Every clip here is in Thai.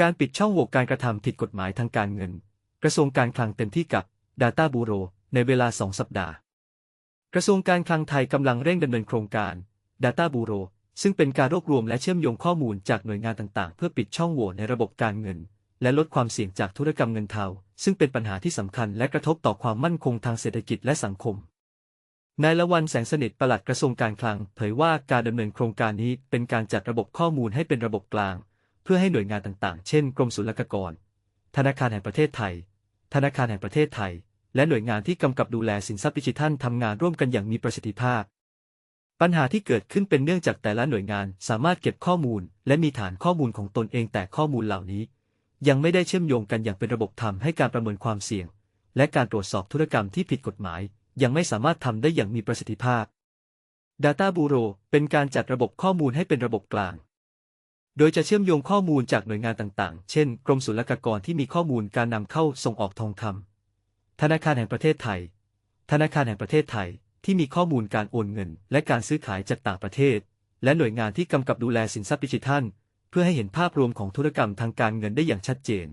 การปิดช่องโหว่การกระทำผิดกฎหมายทางการเงิน กระทรวงการคลังเต็มที่กับ Data Bureau ในเวลา 2 สัปดาห์ กระทรวงการคลังไทยกำลังเร่งดำเนินโครงการ Data Bureau ซึ่งเป็นการรวบรวมและเชื่อมโยงข้อมูลจากหน่วยงานต่างๆ เพื่อปิดช่องโหว่ในระบบการเงิน และลดความเสี่ยงจากธุรกรรมเงินเทา ซึ่งเป็นปัญหาที่สำคัญและกระทบต่อความมั่นคงทางเศรษฐกิจและสังคมนายละวันแสงสนิทปลัดกระทรวงการคลัง เผยว่าการดำเนินโครงการนี้เป็นการจัดระบบข้อมูลให้เป็นระบบกลาง เพื่อให้หน่วยงานต่างๆ เช่น กรมศุลกากร ธนาคารแห่งประเทศไทย ธนาคารแห่งประเทศไทย และหน่วยงานที่กำกับดูแลสินทรัพย์ดิจิทัลทำงานร่วมกันอย่างมีประสิทธิภาพ ปัญหาที่เกิดขึ้นเป็นเนื่องจากแต่ละหน่วยงานสามารถเก็บข้อมูล และมีฐานข้อมูลของตนเองแต่ข้อมูลเหล่านี้ ยังไม่ได้เชื่อมโยงกันอย่างเป็นระบบทำให้การประเมินความเสี่ยง และการตรวจสอบธุรกรรมที่ผิดกฎหมาย ยังไม่สามารถทำได้อย่างมีประสิทธิภาพ Data Bureau เป็นการจัดระบบข้อมูลให้เป็นระบบกลาง โดยจะเชื่อมโยงข้อมูลจากหน่วยงานต่างๆ เช่น กรมศุลกากรที่มีข้อมูลการนำเข้าส่งออกทองคำ ธนาคารแห่งประเทศไทย ธนาคารแห่งประเทศไทยที่มีข้อมูลการโอนเงิน และการซื้อขายจากต่างประเทศ และหน่วยงานที่กำกับดูแลสินทรัพย์ดิจิทัล เพื่อให้เห็นภาพรวมของธุรกรรมทางการเงินได้อย่างชัดเจน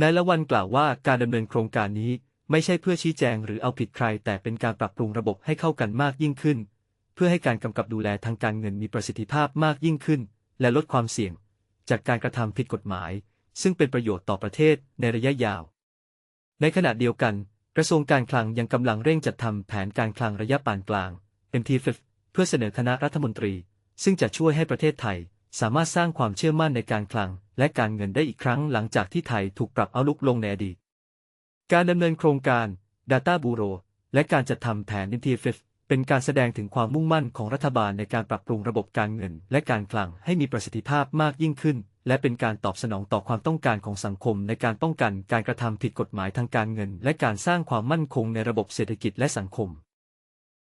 นายละวันกล่าวว่าการดำเนินโครงการนี้ไม่ใช่เพื่อชี้แจงหรือเอาผิดใคร แต่เป็นการปรับปรุงระบบให้เข้ากันมากยิ่งขึ้น เพื่อให้การกำกับดูแลทางการเงินมีประสิทธิภาพมากยิ่งขึ้น และลดความเสี่ยง จากการกระทำผิดกฎหมาย ซึ่งเป็นประโยชน์ต่อประเทศในระยะยาว ในขณะเดียวกัน กระทรวงการคลังยังกำลังเร่งจัดทำแผนการคลังระยะปานกลาง MTF เพื่อเสนอคณะรัฐมนตรี ซึ่งจะช่วยให้ประเทศไทย สามารถสร้างความเชื่อมั่นในการคลัง และการเงินได้อีกครั้งหลังจากที่ไทยถูกปรับเอาลุกลงในอดีตการดำเนินโครงการ Data Bureau และการจัดทำแผน MTF เป็นการแสดงถึงความมุ่งมั่นของรัฐบาลในการปรับปรุงระบบการเงิน และการคลังให้มีประสิทธิภาพมากยิ่งขึ้น และเป็นการตอบสนองต่อความต้องการของสังคม ในการป้องกันการกระทำผิดกฎหมายทางการเงิน และการสร้างความมั่นคงในระบบเศรษฐกิจและสังคม